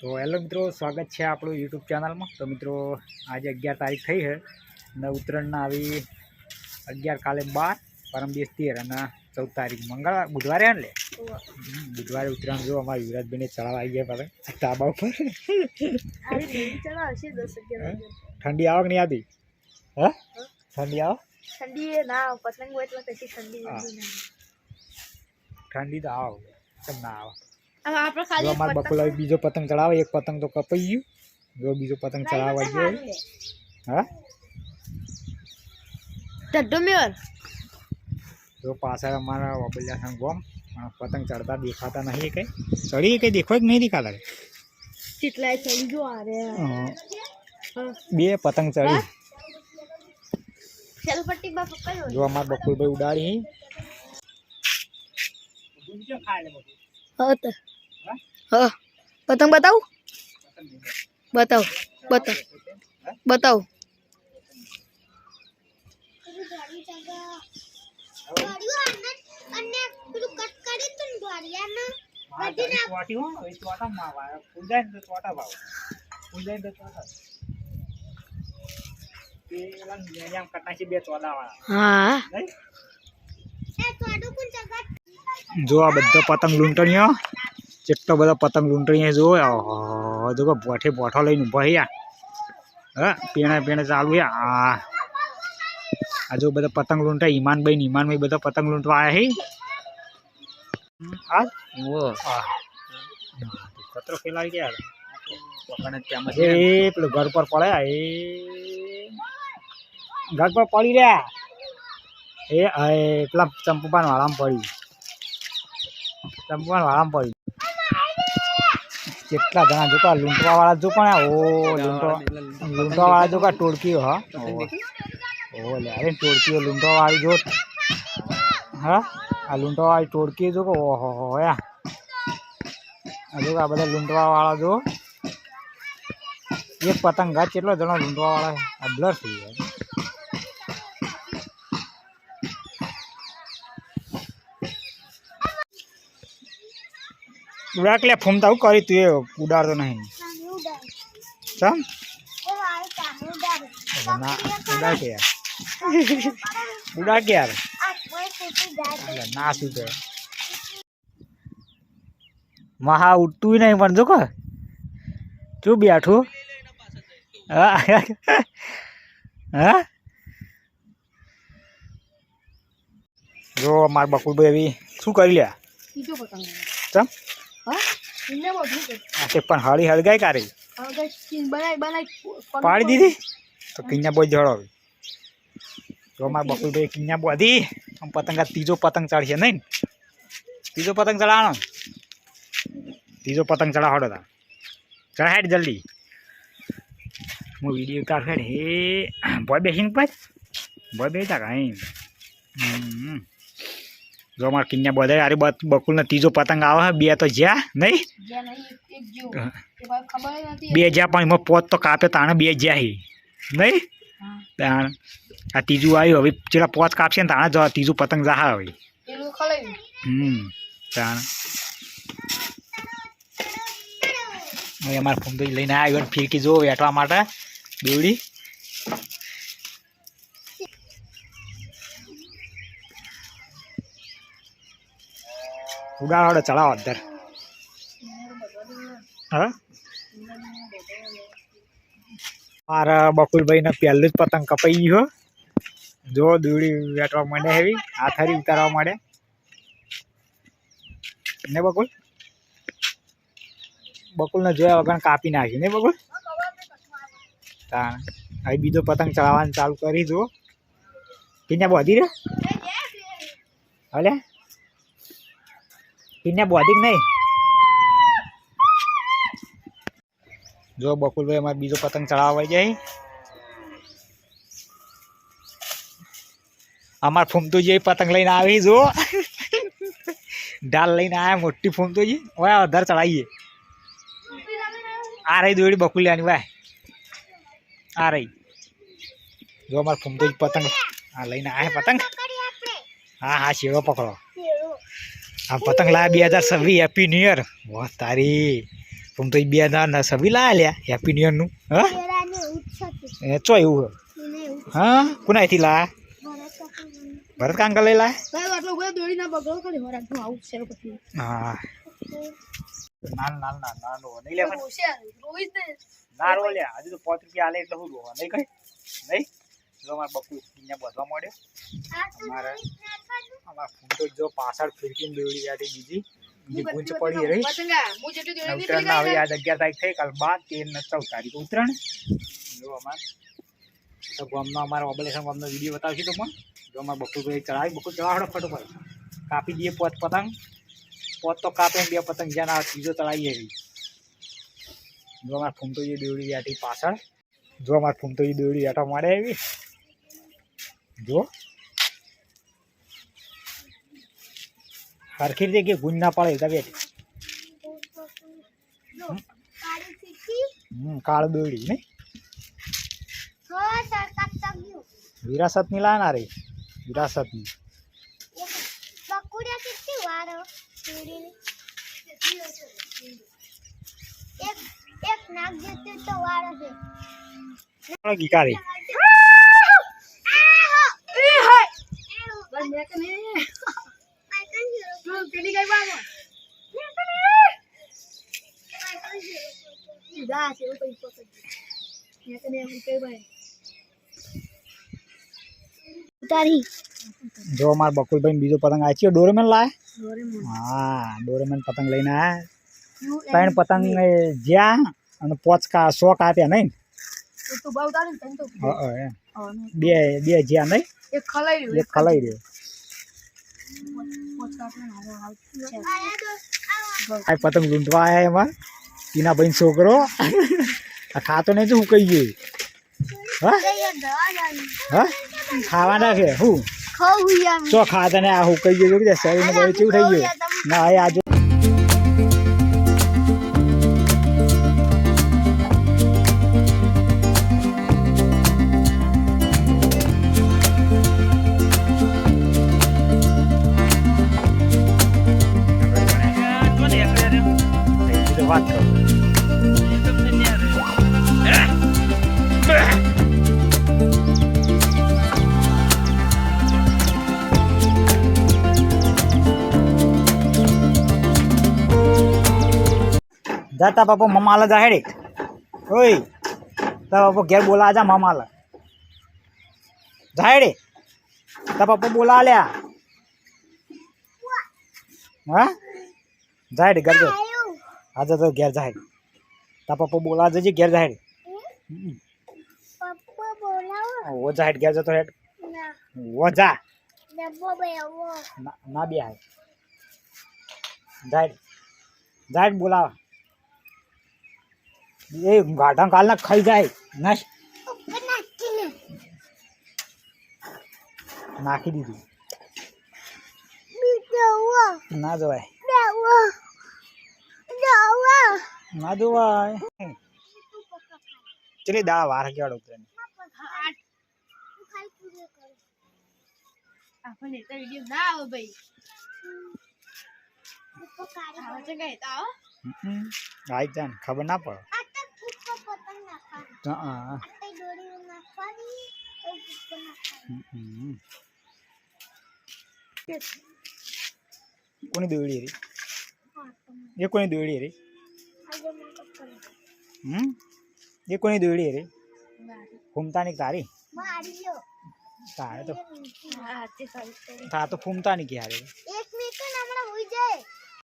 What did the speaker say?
તો હેલો મિત્રો સ્વાગત છે આપણું યુટ્યુબ ચેનલમાં. તો મિત્રો આજે અગિયાર તારીખ થઈ છે અને ઉત્તરાયણના આવી અગિયાર કાલે બાર પરમ દિવસ તેર અને ચૌદ તારીખ મંગળવાર બુધવારે ને લે? બુધવારે ઉત્તરાયણ જો અમારા યુવરાજભાઈને ચડાવવા આવી ગયા પાસે ધાબા ઉપર. ઠંડી આવક નહીં આવતી હે? ઠંડી આવે ઠંડી ના પતંગ હોય એટલે કશી ઠંડી તો આવે કેમ ના આવે આપણે ખાલી અમાર બકુલા બીજો પતંગ ચડાવે એક પતંગ તો કપાઈ ગયું. જો બીજો પતંગ ચડાવવા ગયો. હા? ઢડ્ડો મેર જો પાછળ અમારા વબલિયા ગોમ પતંગ ચડતા દેખાતા નહીં કઈ. ચડી કઈ દેખો કે નહીં દેખાતા કેટલાય ચડી જો આ રે બે પતંગ ચડી. સેલપટ્ટી બા પકડ્યો જો અમાર બકુલભાઈ ઉડાડી. હા તો હા પતંગ બતાવું બતાવ બતાવ બતાવ હા જો આ બધો પતંગ લૂંટણીઓ જેટલો બધો પતંગ લૂંટણીઓ જો જો બોઠે બોઠો લઈને ઊભા છે હા પીણા પીણા ચાલુ છે આ આ જો બધા પતંગ લૂંટા ઈમાનભાઈ ને ઈમાનભાઈ બધા પતંગ લૂંટવા આવ્યા હે. કચરો ફેલાઈ ગયા. એ પેલું ઘર પર પડ્યા. એ ઘર પર પડી રહ્યા. એ એ પેલા ચંપુપાન વાળામાં પડી. ચંપુપાન વાળામાં પડી? કેટલા જણા જો કા લૂંટવા વાળા જો પણ ઓ લૂંટવા લૂંટવા વાળા જો કા ટોળકીઓ, હા? ઓ અરે ટોળકીઓ લૂંટવા વાળી જો. હા? આ લૂંટવા વાળી ટોળકી જો કે ઓહો હો યા. આ જો આ બધા લૂંટવા વાળા જો. એક પતંગ ઘાત કેટલો જણો લૂંટવા વાળા આ બ્લર થઈ જાય ઉડાક લે ફૂમતા હું કરી તું એ ઉડાડતો નહીં. ચમ? ના ઉડા કે યાર ઉડા કે યાર ના શું કરે મહા ઉઠતું નહીં પણ જો કે તું બેઠું. હા? હા જો માર બકુલભાઈ એવી શું કરી લ્યા? ચમ? તે પણ હળી હળગાઈ બનાવી પાડી દીધી? તો કિન્યા બોય જળો જો માર બકુલભાઈ કિન્યા બોધી આમ પતંગ ત્રીજો પતંગ ચડશે નહીં? ત્રીજો પતંગ ચડાવવાનો? ત્રીજો પતંગ ચડાવડો તા ચડાડ જલ્દી. હું વીડિયો ઉતાર હેડ. હે બોય બેસીને પાછ. બોય બેસી તા કાંઈ. હમ. જો માર કિન્યા બોધાય અરે બકુલનો ત્રીજો પતંગ આવે બે તો જ્યાં નહીં? બે જ્યાં પણ એમાં પોત તો કાપે તાણે બે જ્યાં હી. નહીં? તાણ. આ ત્રીજું આવ્યું હવે જેટલા પોત કાપશે ને તાણે જ ત્રીજું પતંગ જાહા હવે. હમ. તાણ. હવે અમારે ફોન તો લઈને આવ્યો ફિરકી જો વેટવા માટે. દોડી ઉડાડો ચડાવો અંદર. હા? મારા બકુલભાઈને પહેલું જ પતંગ કપાઈ ગયો જો દૂડી વેટવા માંડે હેવી હાથરી ઉતારવા માંડે. ને બકુલ? બકુલને જોયા વગર કાપી નાખી ને બકુલ? તાણ. હવે બીજો પતંગ ચડાવવાનું ચાલુ કરી જો કિન્યા બોધી રે? હલે? કિન્યા બોધી કે નહીં? જો બકુલભાઈ અમારે બીજો પતંગ ચડાવવા જાય અમાર ફૂમતુજી પતંગ લઈને આવી જો ડાલ લઈને આવ્યા મોટી ફૂમતુજી. ઓય વધારે ચડાવીએ આ રહી દોડી બકુલ્યાની વાય. આ રહી. જો અમારે ફૂમતુજી પતંગ આ લઈને આવ્યા પતંગ. હા હા શેરો પકડો. આ પતંગ લાયા બે હજાર છવ્વીસ હેપી ન્યુ યર વાહ તારી. તું તો બે હજાર સભી લાયા લ્યા હેપી ન્યુ યરનું હા? ચો એવું હે? હા? કોનાથી લાયા? ભરત કાકા ભરત કાંકલ લઈ લાયા ભાઈ આટલો બધો. ના હા નાન નહીં લે પણ. હોશિયાર રોહિત ને. ના રો લ્યા હજુ તો પાંચ રૂપિયા આલે એટલે હું રોવા નહીં કઈ? નહીં? જો મારા બકુ અહીંયા બધવા મળ્યો અમારે અમારા તો જો પાછળ ફિરકીને દોડી જાતી બીજી. બીજી ગુંચ પડી રહી. ઉત્તરાયણ ના હવે આજ અગિયાર તારીખ થઈ કાલ બાદ તેર ને ચૌદ તારીખ ઉત્તરાયણ જો અમાર તો ગામનો અમારો ઓબલેશન ગામનો વીડિયો બતાવશું તો પણ. જો અમારે બકુ ભાઈ ચડાવી બકુ ચડાવડો ફટોફટ. કાપી દઈએ પોત પતંગ. પોત તો કાપે બે પતંગ જ્યાં ના ત્રીજો ચડાવીએ રહી જો અમારે ફૂમતોજી દોડી જાતી પાછળ. જો અમારે ફૂમતોજી દોડી જાટો મળે એવી જો. હરખી રીતે કે ગુંજ ના પડે તબે કાળી દોડી ને વિરાસતની લાના રે વિરાસતની એક બકુડા કેટલી વારો ચૂડીને એક એક નાક જેટલી તો વાળો છે. ગીકારી બસ મેં કે ને તું પેલી ગઈ બાબા જા છે એવું પકડ. મેં કે હું કઈ ભાઈ. ઉતારી. જો માર બકુલભાઈ બીજો પતંગ આચ્યો ડોરેમેન લાય? ડોરેમોન. હા ડોરેમેન પતંગ લઈને આ ત્રણ પતંગ જ્યાં અને પોચ કા સો કાપ્યા નહીં. બે બે જ્યાં નહીં. એક ખલાઈ રહ્યો એક ખલાઈ રહ્યો. આ પતંગ લૂંટવા આયા એમાં. ટીના ભાઈ છોકરો. આ ખાતો નહીં તો હું કહી ગયું હા? ખાવાના છે. યાર. ચો ખાતા ને આ હું કહીએ? શરીર બધું કેવું થઈ ગયું. ના આજુ વાત કરું. જા તા બાપા મમાલા જા હેડે ઓય તા બાપો ઘેર બોલા જા મમાલા. જા હેડે તા બાપો બોલા લ્યા. હા? જા હેડે ઘર જા આયું હા તો ઘેર જા હેડે તા પપ્પા બોલા જજે ઘેર જા હેડે હમ. પપ્પા બોલાવો. ઓ જા હેડ ઘેર જતો હેડ ના. ઓ જા. ડબ્બો બેવો ના ના બે હાય જા હેડ બોલાવા. એ ગાઢા કાલના ખાઈ જાય. નશ. નાખી દીધું. ના જવાય બેવો જોવાય ચલી દાળ વાર કેવાડો તને આપણને તો વીડિયો ના આવે ભાઈ. આવે છે કઈ તો આવો. આઈ જાન ખબર ના પડે. કોની દોડી રે એ કોની દોડી રે હમ? એ કોની દોડી રે ફૂમતાની તારી? તારે તો. હા તે ફૂમતાની ક્યારે એક મિનિટ હમણાં હોઈ જાય.